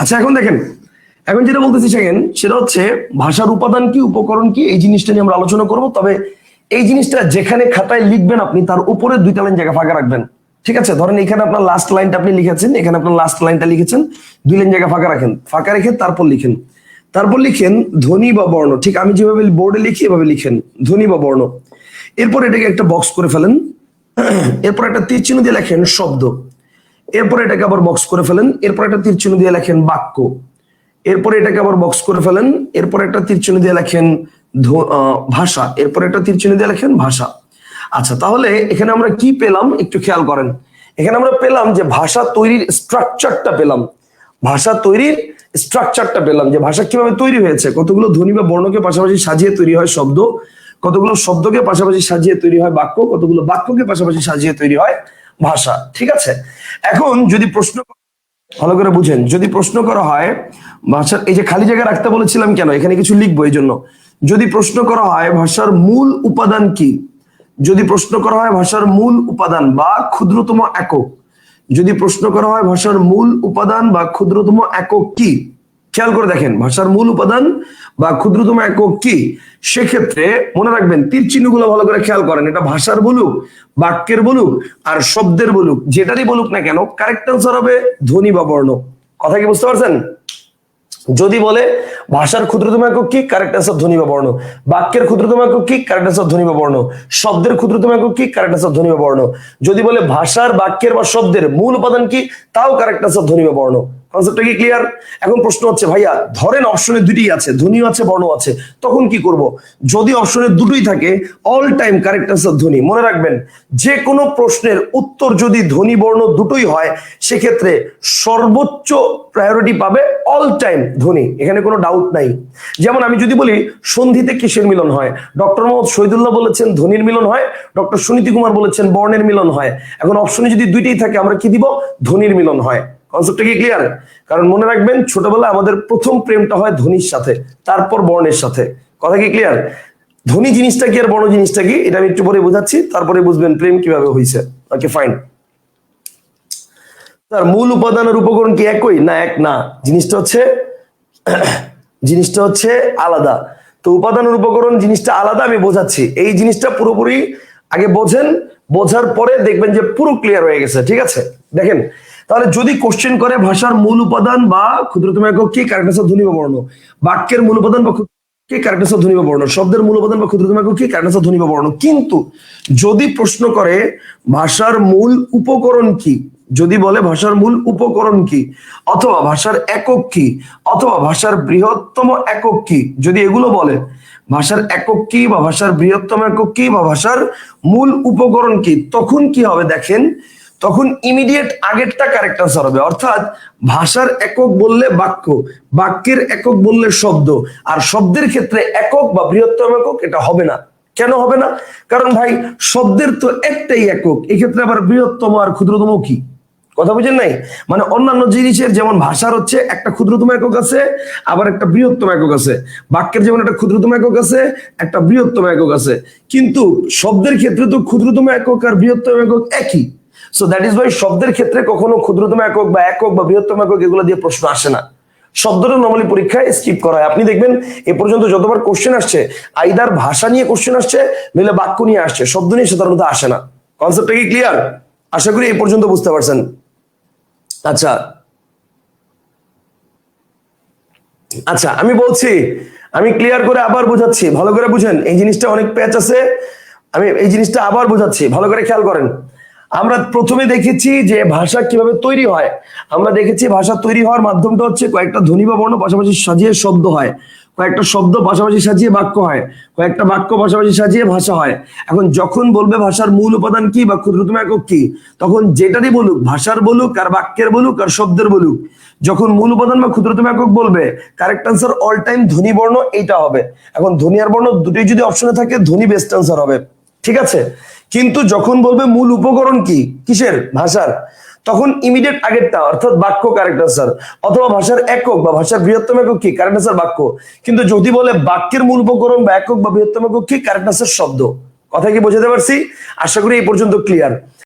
আচ্ছা এখন দেখেন। এখন যেটা বলতেছি সেকেন্ড সেটা হচ্ছে ভাষার উপাদান কি, উপকরণ কি, এই জিনিসটা নিয়ে আমরা আলোচনা করব। তবে এই জিনিসটা যেখানে খাতায় লিখবেন আপনি, তার উপরে দুইটা লাইন জায়গা ফাঁকা রাখবেন। ঠিক আছে? ধরেন এখানে আপনার লাস্ট লাইনটা আপনি লিখেছেন, এখানে আপনার লাস্ট লাইনটা লিখেছেন, দুই লাইন জায়গা ফাঁকা রাখেন। ফাঁকা রেখে তারপর লিখেন। তারপর লিখেন ধ্বনি বা বর্ণ। ঠিক, আমি যেভাবে বোর্ডে লিখি, এভাবে লিখেন। ধ্বনি বা বর্ণ। এরপর এটাকে একটা বক্স করে ফেলেন। এরপর একটা তীর চিহ্ন দিয়ে লেখেন শব্দ। এরপর এটাকে আবার বক্স করে ফেলেন, এরপর একটা তীর চিহ্ন দিয়ে লেখেন বাক্য। এরপরে এটাকে আবার বক্স করে ফেলেন, এরপর একটা তীর চিহ্ন দিয়ে লেখেন ভাষা, এরপর একটা তীর চিহ্ন দিয়ে লেখেন ভাষা। আচ্ছা তাহলে এখানে আমরা কি পেলাম একটু খেয়াল করেন। এখানে আমরা পেলাম যে ভাষা তৈরির স্ট্রাকচারটা পেলাম। ভাষা তৈরির স্ট্রাকচারটা পেলাম যে ভাষা কীভাবে তৈরি হয়েছে। কতগুলো ধ্বনি বা বর্ণকে পাশাপাশি সাজিয়ে তৈরি হয় শব্দ, কতগুলো শব্দকে পাশাপাশি সাজিয়ে তৈরি হয় বাক্য, কতগুলো বাক্যকে পাশাপাশি সাজিয়ে তৈরি হয় ভাষা, ঠিক আছে? এখন যদি প্রশ্ন ভালো করে বুঝেন, যদি প্রশ্ন করা হয়, ভাষার, এই যে খালি জায়গা রাখতে বলেছিলাম কেন? এখানে কিছু লিখব এই জন্য। যদি প্রশ্ন করা হয়, ভাষার মূল উপাদান কি? যদি প্রশ্ন করা হয়, ভাষার মূল উপাদান বা ক্ষুদ্রতম একক। যদি প্রশ্ন করা হয়, ভাষার মূল উপাদান বা ক্ষুদ্রতম একক কি? খেয়াল করে দেখেন, ভাষার মূল উপাদান বা ক্ষুদ্রতম একক কি? সেক্ষেত্রে মনে রাখবেন, তীর চিহ্নগুলো ভালো করে খেয়াল করেন। এটা ভাষার বলুক, বাক্যের বলুক, আর শব্দের বলুক, যেটারই বলুক না কেন কারেক্ট আনসার হবে ধ্বনি বা বর্ণ। কথা কি বুঝতে পারছেন? যদি বলে, ভাষার ক্ষুদ্রতম একক কি? কারেক্ট আনসার ধ্বনি বা বর্ণ। বাক্যের ক্ষুদ্রতম একক কি? কারেক্ট আনসার ধ্বনি বা বর্ণ। শব্দের ক্ষুদ্রতম একক কি? কারেক্ট আনসার ধ্বনি বা বর্ণ। যদি বলে, ভাষার, বাক্যের বা শব্দের মূল উপাদান কি? তাও কারেক্ট আনসার ধ্বনি বা বর্ণ। কনসেপ্টটা কি ক্লিয়ার এখন প্রশ্ন হচ্ছে, ভাইয়া, ধরেন অপশনে দুটি আছে, ধ্বনিও আছে, বর্ণ আছে, তখন কি করব? যদি অপশনে দুটোই থাকে অল টাইম কারেক্ট আনসার ধ্বনি। মনে রাখবেন যে কোনো প্রশ্নের উত্তর যদি ধ্বনি, বর্ণ দুটোই হয়, সেক্ষেত্রে সর্বোচ্চ প্রায়োরিটি পাবে অল টাইম ধ্বনি এখানে কোনো ডাউট নাই। যেমন আমি যদি বলি, সন্ধিতে কিসের মিলন হয়? ডক্টর মোহাম্মদ শহীদুল্লাহ বলেছেন ধ্বনির মিলন হয় ডক্টর সুনীতি কুমার বলেছেন বর্ণের মিলন হয়। এখন অপশনে যদি দুইটাই থাকে, আমরা কি দিব? ধ্বনির মিলন হয়। কনসেপ্টটা কি ক্লিয়ার কারণ মনে রাখবেন, ছোটবেলায় আমাদের প্রথম প্রেমটা হয় ধ্বনির সাথে, তারপর বর্ণের সাথে। কথা কি ক্লিয়ার ধনী জিনিসটা কি আর বর্ণ জিনিসটা কি? এটা আমি একটু পরে বোঝাচ্ছি, তারপরে বুঝবেন প্রেম কীভাবে হয়েছে ওকে ফাইন তার মূল উপাদানের উপকরণ কি একই? না, এক না। জিনিসটা হচ্ছে জিনিসটা হচ্ছে আলাদা। তো উপাদানের উপকরণ জিনিসটা আলাদা, আমি বোঝাচ্ছি। এই জিনিসটা পুরোপুরি আগে বোঝেন, বোঝার পরে দেখবেন যে পুরো ক্লিয়ার হয়ে গেছে, ঠিক আছে? দেখেন, তাহলে যদি কোশ্চেন করে ভাষার মূল উপাদান বা ক্ষুদ্রতম কি কারেক্ট ধ্বনি বা বর্ণ? বাক্যের মূল উপাদান বা কি কারেক্ট ধ্বনি বা বর্ণ? শব্দের মূল উপাদান বা ক্ষুদ্রতম কি কারেক্ট ধ্বনি বা বর্ণ? কিন্তু যদি প্রশ্ন করে, ভাষার মূল উপকরণ কি? যদি বলে ভাষার মূল উপকরণ কি? অথবা ভাষার একক কি? অথবা ভাষার বৃহত্তম একক কি? যদি এগুলো বলে, ভাষার একক কি বা ভাষার বৃহত্তম একক কি বা ভাষার মূল উপকরণ কি, তখন কি হবে দেখেন, তখন ইমিডিয়েট আগেরটা কারেক্ট আনসার হবে। অর্থাৎ ভাষার একক বললে বাক্য, বাক্যের একক বললে শব্দ, আর শব্দের ক্ষেত্রে একক বা বৃহত্তম একক এটা হবে না। কেন হবে না? কারণ ভাই, শব্দের তো একটাই একক, এক্ষেত্রে আবার বৃহত্তম আর ক্ষুদ্রতম কি? কথা বুঝেন নাই? মানে অন্যান্য জিনিসের যেমন ভাষার হচ্ছে একটা ক্ষুদ্রতম একক আছে, আবার একটা বৃহত্তম একক আছে। বাক্যের যেমন একটা ক্ষুদ্রতম একক আছে, একটা বৃহত্তম একক আছে। কিন্তু শব্দের ক্ষেত্রে তো ক্ষুদ্রতম একক আর বৃহত্তম একক একই। সো দ্যাট ইজ ওয়াই শব্দের ক্ষেত্রে কখনো ক্ষুদ্রতম একক বা একক বা বৃহত্তম একক এগুলো দিয়ে প্রশ্ন আসে না। শব্দটা নর্মালি পরীক্ষায় স্কিপ করা হয়। আপনি দেখবেন, এ পর্যন্ত যতবার কোশ্চেন আসছে আইদার ভাষা নিয়ে কোশ্চেন আসছে নইলে বাক্য নিয়ে আসছে। শব্দ নিয়ে সাধারণত আসে না। কনসেপ্টটা কি ক্লিয়ার আশা করি এই পর্যন্ত বুঝতে পারছেন। আচ্ছা। আচ্ছা আমি বলছি, আমি ক্লিয়ার করে আবার বোঝাচ্ছি, ভালো করে বুঝেন, এই জিনিসটা অনেক প্যাচ আছে, আমি এই জিনিসটা আবার বোঝাচ্ছি, ভালো করে খেয়াল করেন। আমরা প্রথমে দেখেছি যে ভাষা কীভাবে তৈরি হয়। আমরা দেখেছি ভাষা তৈরি হওয়ার মাধ্যমটা হচ্ছে কয়েকটা ধ্বনি বা বর্ণ পাশাপাশি সাজিয়ে শব্দ হয়। কয়েকটা শব্দ পাশাপাশি সাজিয়ে বাক্য হয়, কয়েকটা বাক্য পাশাপাশি সাজিয়ে ভাষা হয়। এখন যখন বলবে ভাষার মূল উপাদান কি বা ক্ষুদ্রতম একক কি, তখন যেটারই বলুক, ভাষার বলুক আর বাক্যের বলুক আর শব্দের বলুক, যখন মূল উপাদান বা ক্ষুদ্রতম একক বলবে কারেক্ট আনসার অল টাইম ধ্বনি বর্ণ এইটা হবে। এখন ধ্বনি আর বর্ণ দুটোই যদি অপশনে থাকে, ধ্বনি বেস্ট আনসার হবে। ঠিক আছে? কিন্তু যখন বলবে মূল উপকরণ কি? কিসের? ভাষার। তখন ইমিডিয়েট আগেরটা অর্থাৎ বাক্য কারেক্ট আনসার অথবা ভাষার একক বা ভাষার বৃহত্তম একক কি? কারেক্ট আনসার বাক্য। কিন্তু যদি বলে বাক্যের মূল উপকরণ বা একক বা বৃহত্তম একক কি? কারেক্ট আনসার শব্দ। কথা কি বোঝাতে পারছি? আশা করি এই পর্যন্ত ক্লিয়ার